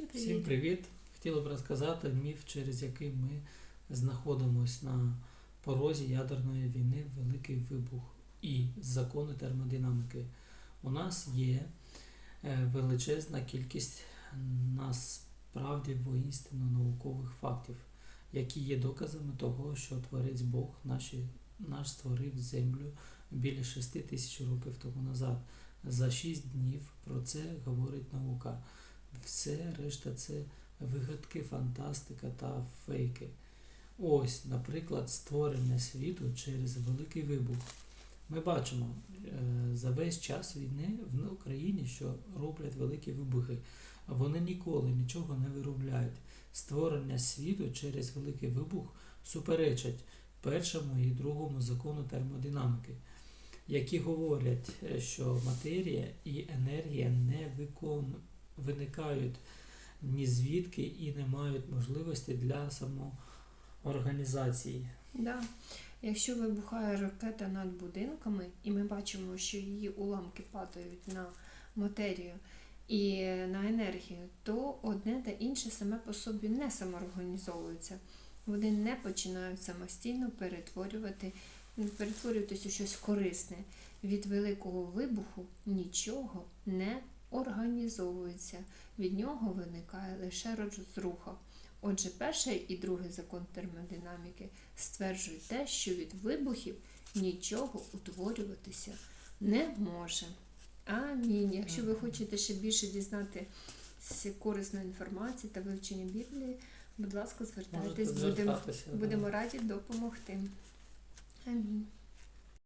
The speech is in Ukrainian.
Всім Всім привіт! привіт! Хотіла б розказати міф, через який ми знаходимося на порозі ядерної війни, великий вибух і закони термодинаміки. У нас є е, величезна кількість насправді воістину наукових фактів, які є доказами того, що Творець Бог наші, наш створив землю біля 6 тисяч років тому назад. За 6 днів про це говорить наука. Все решта це вигадки, фантастика та фейки. Ось, наприклад, створення світу через великий вибух. Ми бачимо е, за весь час війни в Україні, що роблять великі вибухи. Вони ніколи нічого не виробляють. Створення світу через великий вибух суперечать першому і другому закону термодинаміки, які говорять, е, що матерія і енергія не викон... виникають ні звідки і не мають можливості для самоорганізації. Да. Якщо вибухає ракета над будинками, і ми бачимо, що її уламки падають на матерію і на енергію, то одне та інше саме по собі не самоорганізовується. Вони не починають самостійно перетворювати, перетворюватися у щось корисне. Від великого вибуху нічого не організовується. Від нього виникає лише розруха. Отже, перший і другий закон термодинаміки стверджують те, що від вибухів нічого утворюватися не може. Амінь. Якщо ви хочете ще більше дізнатися корисної інформації та вивчення Біблії, будь ласка, звертайтесь, будемо, будемо раді допомогти. Амінь.